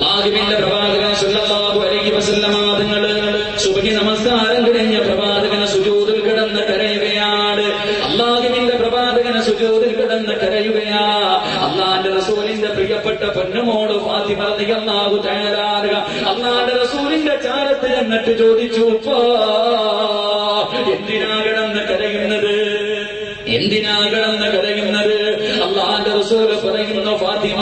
ആദിമിന്റെ പ്രവാചകൻ സല്ലല്ലാഹു അലൈഹി സുബഹി നമസ്കാരം പ്രവാചകൻ സുജൂദിൽ പ്രവാചകന് സുജൂദിൽ പ്രിയപ്പെട്ട ഫാത്തിമ തആല ചോദിച്ചു കരയുന്നത്? എന്തിനാ കിടന്ന് അള്ളാന്റെ റസൂൽ പറയുന്നു ഫാത്തിമ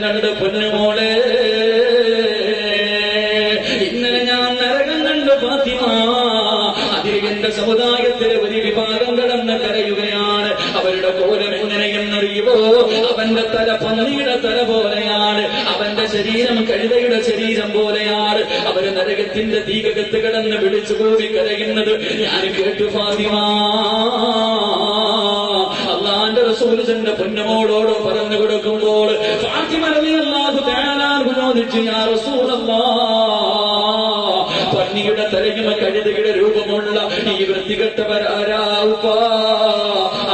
കണ്ട് പൊന്നുമോളെ ഇന്നലെ ഞാൻ നരകം കണ്ട് ഫാത്തിമ. അതിൽ എന്റെ സമുദായത്തിലെ ഒരു വിഭാഗം കടന്ന് കരയുകയാണ്. അവരുടെ കോലം എങ്ങനെയെന്നറിയുമോ അവന്റെ തല പന്നിയുടെ തല പോലെയാണ്. അവന്റെ ശരീരം കഴുതയുടെ ശരീരം പോലെയാണ്. അവർ നരകത്തിന്റെ തീകകത്ത് വിളിച്ചു കൂടി കരയുന്നത്. ഞാൻ കേട്ടു ഫാത്തിമ. അള്ളാന്റെ റസൂൽ തന്റെ പൊന്നമോളോട് പറഞ്ഞു കൊടുക്കുമ്പോൾ ഫാത്തിമ റളിയല്ലാഹു തആല ചോദിച്ചു യാ റസൂലല്ലാഹ് പന്നിയുടെ തലയുമ കഴുതയുടെ രൂപമുള്ള ഈ വൃത്തികെട്ടവരാരാവുപ്പ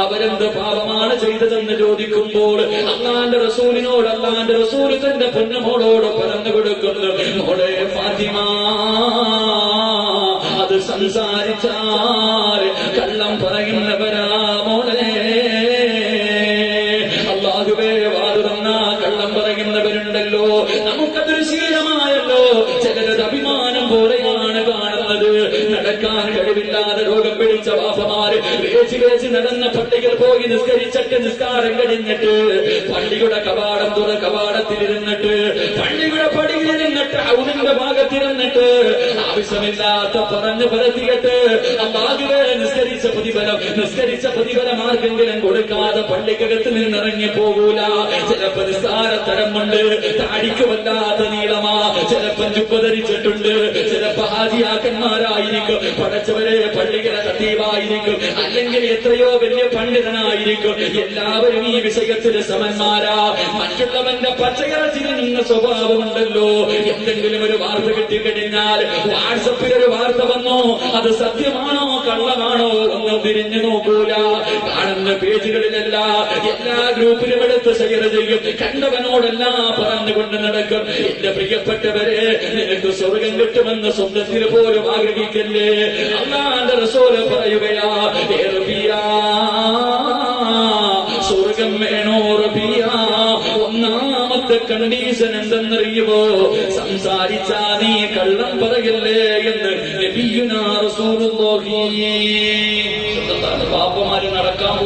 അവരെന്ത് പാപമാണ് ചെയ്തതെന്ന് ചോദിക്കുമ്പോൾ അള്ളാന്റെ റസൂലിനോട് അള്ളാന്റെ റസൂൽ തന്റെ പൊന്നമോളോട് പറഞ്ഞു കൊടുക്കുന്നു മോളെ ഫാത്തിമ അത് സംസാരിച്ചാൽ നമുക്കതൊരു ശീലമായല്ലോ. ചിലരത് അഭിമാനം പോലെയാണ് നടക്കാൻ കഴിവില്ലാതെ രോഗം പിടിച്ച വാസമാര് വേച്ച് വേച്ച് നടന്ന പള്ളികൾ പോയി നിസ്കരിച്ചിട്ട് നിസ്കാരം കഴിഞ്ഞിട്ട് പള്ളിയുടെ കവാടം തുറ കവാടത്തിലിരുന്നിട്ട് പള്ളിയുടെ പടിയിലിരുന്നിട്ട് ഔദിന്റെ ഭാഗത്തിരുന്നിട്ട് ആവശ്യമില്ലാത്ത പറഞ്ഞു പരത്തിയിട്ട് അമ്പാകുവേ നിസ്കരിച്ച പ്രതിഫലം നിസ്കരിച്ച പ്രതിഫലം ആർക്കെങ്കിലും കൊടുക്കാതെ പള്ളിക്കകത്ത് നിന്നിറങ്ങി പോകൂല. ചിലപ്പോ നിസ്കാര തരമുണ്ട് താടിക്ക് വല്ലാത്ത നീളമാ. ചിലപ്പോ ചുപ്പ ധരിച്ചിട്ടുണ്ട് ചിലപ്പോ ഹാജിയാക്കന്മാരായിരിക്കും. പടച്ചവരെ പള്ളികളെ തത്തീവായിരിക്കും അല്ലെങ്കിൽ എത്രയോ വലിയ പണ്ഡിതനായിരിക്കും. എല്ലാവരും ഈ വിഷയത്തിൽ സമന്മാരാ. മറ്റുള്ളവന്റെ പച്ചയിറച്ചിന് നിന്ന് സ്വഭാവമുണ്ടല്ലോ. എന്തെങ്കിലും ഒരു വാർത്ത കിട്ടിക്കഴിഞ്ഞാൽ വാട്സപ്പിൽ ഒരു വാർത്ത വന്നോ? അത് സത്യമാണോ? കള്ളമാണോ? ഒന്നും തിരിഞ്ഞു നോക്കൂല. കാണുന്ന പേജുകളിലെല്ലാം എല്ലാ ഗ്രൂപ്പിലും എടുത്ത് ഷെയർ ചെയ്യും കണ്ടവനോടെല്ലാം പറഞ്ഞുകൊണ്ട് നടക്കും. എന്റെ പ്രിയപ്പെട്ടവരെ നിനക്ക് സ്വർഗം കിട്ടുമെന്ന് സ്വന്തത്തിൽ പോലും ആഗ്രഹിക്കല്ലേ? അല്ലാണ്ട് റസൂൽ പറയുകയാ സ്വർഗം വേണോ റബിയ? ഒന്നാമത്തെ കണ്ടീഷൻ എന്തെന്നറിയുമോ? സംസാരിച്ചാ നീ കള്ളം പറയല്ലേ? എന്ന് ലഭിക്കുന്ന പാപ്പമാര്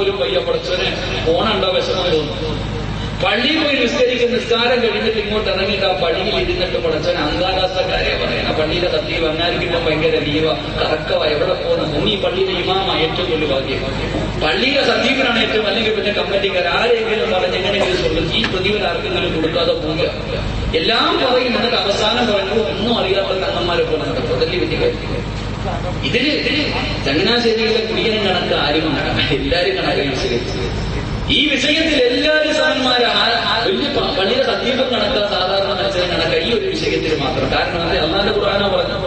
പോലും വയ്യ പഠിച്ചവനെ ഓണുണ്ടോ വിഷമം തോന്നുന്നു പള്ളിയിൽ പോയി നിസ്കരിക്കുന്ന നിസ്കാരം കഴിഞ്ഞിട്ട് ഇങ്ങോട്ട് ഇറങ്ങിയിട്ട് ആ പള്ളിയിൽ ഇരുന്നിട്ട് പഠിച്ചവൻ അന്താരാഷ്ട്ര കാര്യം പറയണ പള്ളിയിലെ തത്തി വന്നായിരിക്കും ഭയങ്കര ലീവ കറക്കവ എവിടെ പോകുന്ന? നീ പള്ളിയിലെ ഇമാമ ഏറ്റവും വലിയ ഭാഗ്യം. പള്ളിയിലെ സജീവനാണ് ഏറ്റവും അല്ലെങ്കിൽ പിന്നെ കമ്മിറ്റിക്കാർ ആരെങ്കിലും പറഞ്ഞ് എങ്ങനെയെങ്കിലും സ്വന്തം ഈ പ്രതിഫലം ആർക്കെങ്കിലും കൊടുക്കാതെ പോവുക. എല്ലാം പറയും. നമുക്ക് അവസാനം പറയുമ്പോൾ ഒന്നും അറിയാത്ത കണ്ണന്മാരെ പോലെ നടക്കും. അതല്ലേ വലിയ കാര്യം ഇതിൽ ചങ്ങനാശ്ശേരിയിലെ കുടിയൻ കണക്ക് ആരും എല്ലാരും കണക്കാണ് ഈ വിഷയത്തിൽ എല്ലാവരും സമന്മാരെ വലിയ പള്ളിയുടെ സത്യപ്പം കണക്ക സാധാരണ മനുഷ്യൻ കണക്ക ഈ ഒരു വിഷയത്തിൽ മാത്രം. കാരണം അത് അള്ളാന്റെ ഖുർആാനോ പറഞ്ഞു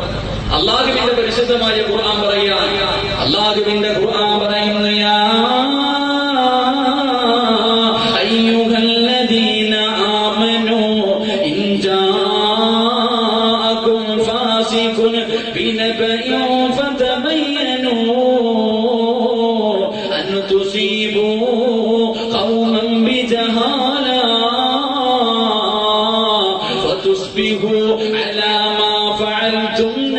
അള്ളാഹുവിന്റെ പരിശുദ്ധമായ ഖുർആൻ പറയുക. അള്ളാഹുവിന്റെ ഖുർആൻ قوما بجهالة فتصبحوا على ما فعلتم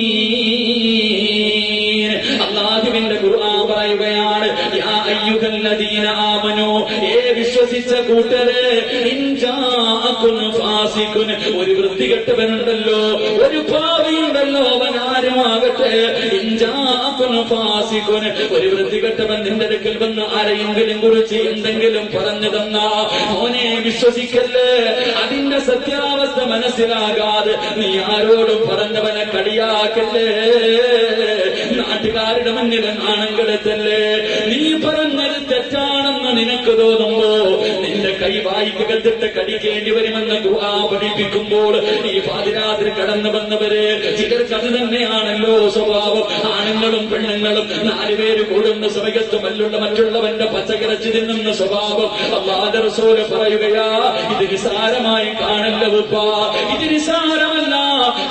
نادمين അള്ളാഹുവിന്റെ ഖുർആൻ പറയുകയാണ് യാ അയ്യുഹല്ലദീന ആമനു ഏ വിശ്വസിച്ച കൂട്ടരെ ഇൻ ജാഅകുൻ ഫാസിഖുൻ ഒരു വൃത്തികെട്ടവനുണ്ടല്ലോ ഒരു പാവിയുണ്ടല്ലോ അവൻ വൃത്തി ഒരു വൃത്തികെട്ടവൻ നിന്റെ അടുക്കൽ വന്ന് ആരെയെങ്കിലും കുറിച്ച് എന്തെങ്കിലും പറഞ്ഞു തന്ന? മോനെ വിശ്വസിക്കല്ലേ? അതിന്റെ സത്യാവസ്ഥ മനസ്സിലാകാതെ നീ ആരോടും പറഞ്ഞവനെ കളിയാക്കല്ലേ? നാട്ടുകാരുടെ മുന്നിൽ നാണം കെടുത്തല്ലേ നീ പറഞ്ഞത് തെറ്റാണെന്ന് നിനക്ക് തോന്നുമ്പോ നിന്റെ കൈ വായിക്കകത്തിട്ട് കടിക്കേണ്ടി വരുമെന്ന് ദുആ പഠിപ്പിക്കുമ്പോൾ ഈ പാതിരാത്രി കടന്നു വന്നവരെ ചിലർക്ക് അത് തന്നെയാണല്ലോ സ്വഭാവം. ആണുങ്ങളും പെണ്ണുങ്ങളും നാലുപേര് കൂടുന്ന സമയത്തും അല്ലുള്ള മറ്റുള്ളവന്റെ പച്ചക്കറച്ചി തിന്നുന്ന സ്വഭാവം. റസൂൽ പറയുകയാ ഇത് നിസാരമായി കാണല്ല ഉപ്പ. ഇത്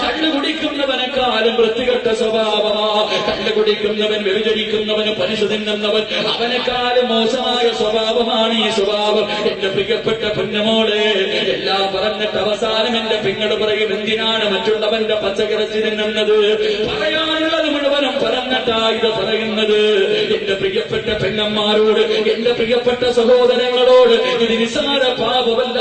കള്ളു കുടിക്കുന്നവനെക്കാളും വൃത്തികെട്ട സ്വഭാവമാ. കള്ളു കുടിക്കുന്നവൻ വ്യഭിചരിക്കുന്നവന് പലിശ തിന്നുന്നവൻ അവനെക്കാളും മോശമായ സ്വഭാവമാണ് ഈ സ്വഭാവം. എന്റെ പ്രിയപ്പെട്ട പൊന്നമോളെ എല്ലാം പറഞ്ഞിട്ട് അവസാനം എന്റെ പിന്നട് പറയും എന്തിനാണ് മറ്റുള്ളവന്റെ പച്ചക്കറച്ചി തിന്നുന്നത്? പറയാനുള്ളത് മുഴുവനും പറഞ്ഞിട്ടാ ഇത് പറയുന്നത്. എന്റെ പ്രിയപ്പെട്ട പെണ്ണന്മാരോട് എന്റെ പ്രിയപ്പെട്ട സഹോദരങ്ങളോട് ഇത് നിസാര പാപമല്ല.